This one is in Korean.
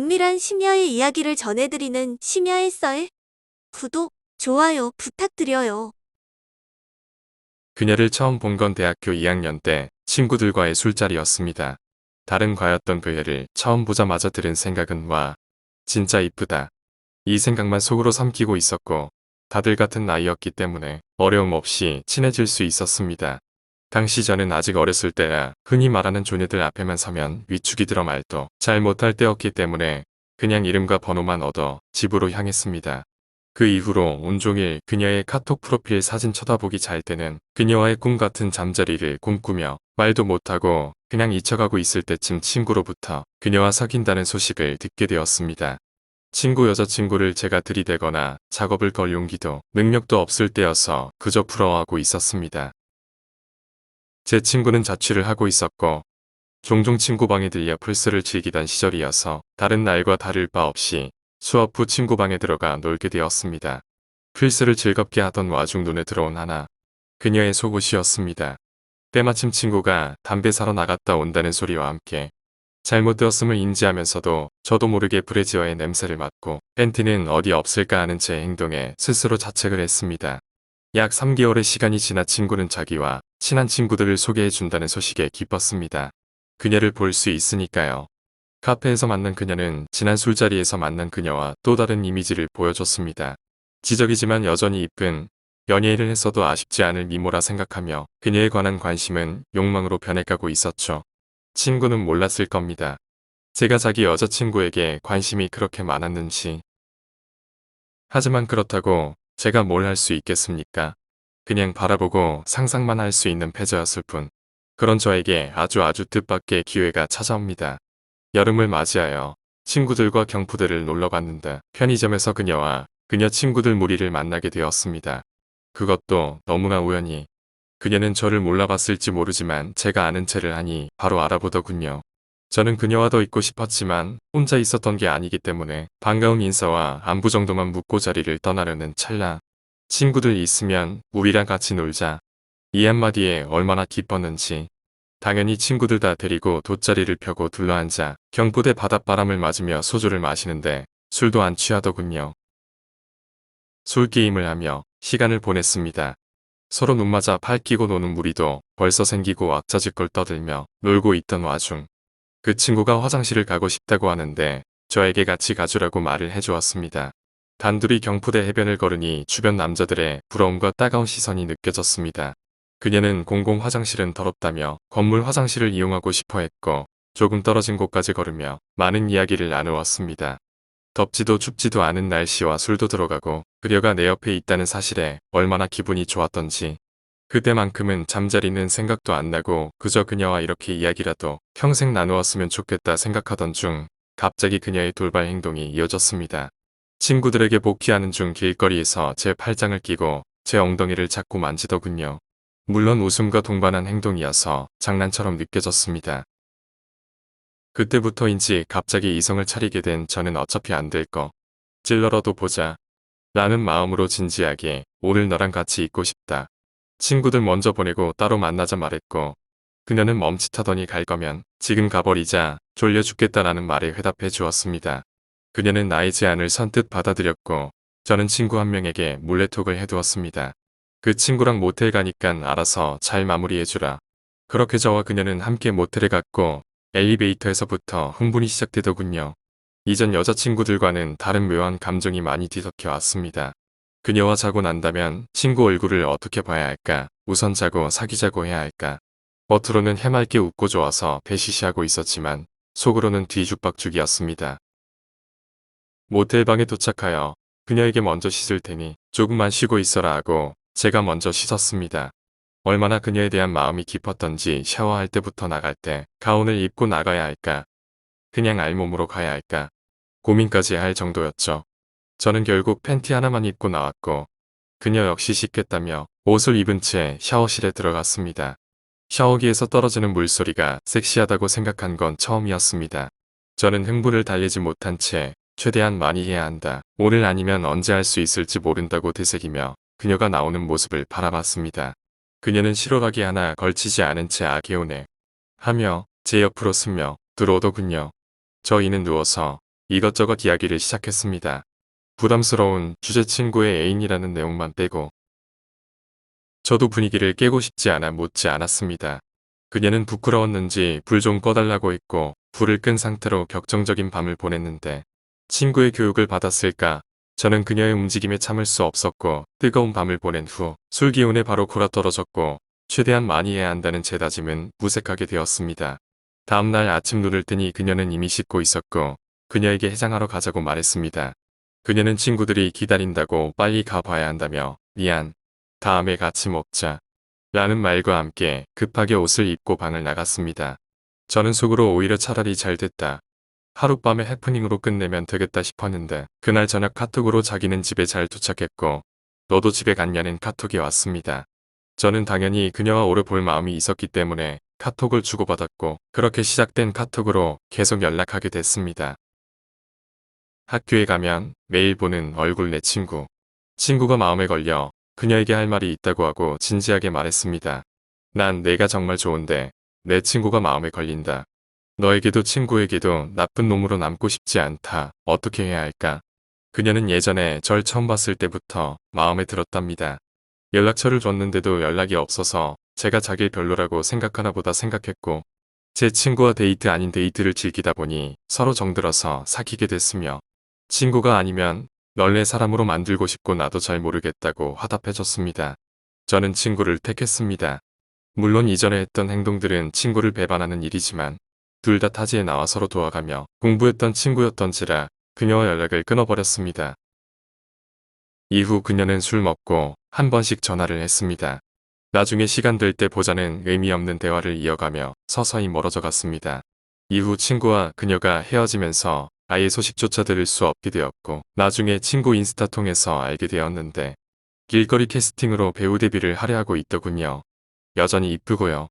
은밀한 심야의 이야기를 전해드리는 심야의 썰. 구독, 좋아요 부탁드려요. 그녀를 처음 본 건 대학교 2학년 때 친구들과의 술자리였습니다. 다른 과였던 그녀를 처음 보자마자 들은 생각은 와, 진짜 이쁘다. 이 생각만 속으로 삼키고 있었고, 다들 같은 나이였기 때문에 어려움 없이 친해질 수 있었습니다. 당시 저는 아직 어렸을 때라 흔히 말하는 조녀들 앞에만 서면 위축이 들어 말도 잘 못할 때였기 때문에 그냥 이름과 번호만 얻어 집으로 향했습니다. 그 이후로 온종일 그녀의 카톡 프로필 사진 쳐다보기 잘 때는 그녀와의 꿈 같은 잠자리를 꿈꾸며 말도 못하고 그냥 잊혀가고 있을 때쯤 친구로부터 그녀와 사귄다는 소식을 듣게 되었습니다. 친구 여자친구를 제가 들이대거나 작업을 걸 용기도 능력도 없을 때여서 그저 부러워하고 있었습니다. 제 친구는 자취를 하고 있었고 종종 친구 방에 들려 플스를 즐기던 시절이어서 다른 날과 다를 바 없이 수업 후 친구 방에 들어가 놀게 되었습니다. 플스를 즐겁게 하던 와중 눈에 들어온 하나. 그녀의 속옷이었습니다. 때마침 친구가 담배 사러 나갔다 온다는 소리와 함께 잘못 되었음을 인지하면서도 저도 모르게 브래지어의 냄새를 맡고 팬티는 어디 없을까 하는 제 행동에 스스로 자책을 했습니다. 약 3개월의 시간이 지나 친구는 자기와 친한 친구들을 소개해 준다는 소식에 기뻤습니다. 그녀를 볼 수 있으니까요. 카페에서 만난 그녀는 지난 술자리에서 만난 그녀와 또 다른 이미지를 보여줬습니다. 지적이지만 여전히 이쁜 연예인을 했어도 아쉽지 않을 미모라 생각하며 그녀에 관한 관심은 욕망으로 변해가고 있었죠. 친구는 몰랐을 겁니다. 제가 자기 여자친구에게 관심이 그렇게 많았는지. 하지만 그렇다고 제가 뭘 할 수 있겠습니까? 그냥 바라보고 상상만 할 수 있는 패저였을 뿐. 그런 저에게 아주 아주 뜻밖의 기회가 찾아옵니다. 여름을 맞이하여 친구들과 경포대를 놀러 갔는데 편의점에서 그녀와 그녀 친구들 무리를 만나게 되었습니다. 그것도 너무나 우연히 그녀는 저를 몰라봤을지 모르지만 제가 아는 체를 하니 바로 알아보더군요. 저는 그녀와 더 있고 싶었지만 혼자 있었던 게 아니기 때문에 반가운 인사와 안부 정도만 묻고 자리를 떠나려는 찰나 친구들 있으면 우리랑 같이 놀자. 이 한마디에 얼마나 기뻤는지 당연히 친구들 다 데리고 돗자리를 펴고 둘러앉아 경포대 바닷바람을 맞으며 소주를 마시는데 술도 안 취하더군요. 술게임을 하며 시간을 보냈습니다. 서로 눈 맞아 팔 끼고 노는 무리도 벌써 생기고 악자질걸 떠들며 놀고 있던 와중 그 친구가 화장실을 가고 싶다고 하는데 저에게 같이 가주라고 말을 해주었습니다. 단둘이 경포대 해변을 걸으니 주변 남자들의 부러움과 따가운 시선이 느껴졌습니다. 그녀는 공공 화장실은 더럽다며 건물 화장실을 이용하고 싶어 했고 조금 떨어진 곳까지 걸으며 많은 이야기를 나누었습니다. 덥지도 춥지도 않은 날씨와 술도 들어가고 그녀가 내 옆에 있다는 사실에 얼마나 기분이 좋았던지 그때만큼은 잠자리는 생각도 안 나고 그저 그녀와 이렇게 이야기라도 평생 나누었으면 좋겠다 생각하던 중 갑자기 그녀의 돌발 행동이 이어졌습니다. 친구들에게 복귀하는 중 길거리에서 제 팔짱을 끼고 제 엉덩이를 자꾸 만지더군요. 물론 웃음과 동반한 행동이어서 장난처럼 느껴졌습니다. 그때부터인지 갑자기 이성을 차리게 된 저는 어차피 안 될 거. 찔러라도 보자. 라는 마음으로 진지하게 오늘 너랑 같이 있고 싶다. 친구들 먼저 보내고 따로 만나자 말했고 그녀는 멈칫하더니 갈 거면 지금 가버리자 졸려 죽겠다라는 말에 회답해 주었습니다. 그녀는 나의 제안을 선뜻 받아들였고 저는 친구 한 명에게 몰래톡을 해두었습니다. 그 친구랑 모텔 가니깐 알아서 잘 마무리해주라. 그렇게 저와 그녀는 함께 모텔에 갔고 엘리베이터에서부터 흥분이 시작되더군요. 이전 여자친구들과는 다른 묘한 감정이 많이 뒤섞여 왔습니다. 그녀와 자고 난다면 친구 얼굴을 어떻게 봐야 할까? 우선 자고 사귀자고 해야 할까? 겉으로는 해맑게 웃고 좋아서 배시시하고 있었지만 속으로는 뒤죽박죽이었습니다. 모텔방에 도착하여 그녀에게 먼저 씻을 테니 조금만 쉬고 있어라 하고 제가 먼저 씻었습니다. 얼마나 그녀에 대한 마음이 깊었던지 샤워할 때부터 나갈 때 가운을 입고 나가야 할까? 그냥 알몸으로 가야 할까? 고민까지 할 정도였죠. 저는 결국 팬티 하나만 입고 나왔고 그녀 역시 씻겠다며 옷을 입은 채 샤워실에 들어갔습니다. 샤워기에서 떨어지는 물소리가 섹시하다고 생각한 건 처음이었습니다. 저는 흥분을 달래지 못한 채 최대한 많이 해야 한다. 오늘 아니면 언제 할 수 있을지 모른다고 되새기며 그녀가 나오는 모습을 바라봤습니다. 그녀는 실오라기 하나 걸치지 않은 채 아게오네 하며 제 옆으로 스며 들어오더군요. 저희는 누워서 이것저것 이야기를 시작했습니다. 부담스러운 주제 친구의 애인이라는 내용만 빼고 저도 분위기를 깨고 싶지 않아 묻지 않았습니다. 그녀는 부끄러웠는지 불 좀 꺼달라고 했고 불을 끈 상태로 격정적인 밤을 보냈는데 친구의 교육을 받았을까 저는 그녀의 움직임에 참을 수 없었고 뜨거운 밤을 보낸 후 술 기운에 바로 굴아떨어졌고 최대한 많이 해야 한다는 제 다짐은 무색하게 되었습니다. 다음날 아침 눈을 뜨니 그녀는 이미 씻고 있었고 그녀에게 해장하러 가자고 말했습니다. 그녀는 친구들이 기다린다고 빨리 가봐야 한다며 미안. 다음에 같이 먹자. 라는 말과 함께 급하게 옷을 입고 방을 나갔습니다. 저는 속으로 오히려 차라리 잘 됐다. 하룻밤의 해프닝으로 끝내면 되겠다 싶었는데 그날 저녁 카톡으로 자기는 집에 잘 도착했고 너도 집에 갔냐는 카톡이 왔습니다. 저는 당연히 그녀와 오래 볼 마음이 있었기 때문에 카톡을 주고받았고 그렇게 시작된 카톡으로 계속 연락하게 됐습니다. 학교에 가면 매일 보는 얼굴 내 친구. 친구가 마음에 걸려 그녀에게 할 말이 있다고 하고 진지하게 말했습니다. 난 내가 정말 좋은데 내 친구가 마음에 걸린다. 너에게도 친구에게도 나쁜 놈으로 남고 싶지 않다. 어떻게 해야 할까? 그녀는 예전에 절 처음 봤을 때부터 마음에 들었답니다. 연락처를 줬는데도 연락이 없어서 제가 자길 별로라고 생각하나 보다 생각했고 제 친구와 데이트 아닌 데이트를 즐기다 보니 서로 정들어서 사귀게 됐으며 친구가 아니면 널 내 사람으로 만들고 싶고 나도 잘 모르겠다고 화답해줬습니다. 저는 친구를 택했습니다. 물론 이전에 했던 행동들은 친구를 배반하는 일이지만 둘 다 타지에 나와 서로 도와가며 공부했던 친구였던지라 그녀와 연락을 끊어버렸습니다. 이후 그녀는 술 먹고 한 번씩 전화를 했습니다. 나중에 시간 될 때 보자는 의미 없는 대화를 이어가며 서서히 멀어져 갔습니다. 이후 친구와 그녀가 헤어지면서 아예 소식조차 들을 수 없게 되었고 나중에 친구 인스타 통해서 알게 되었는데 길거리 캐스팅으로 배우 데뷔를 하려 하고 있더군요. 여전히 이쁘고요.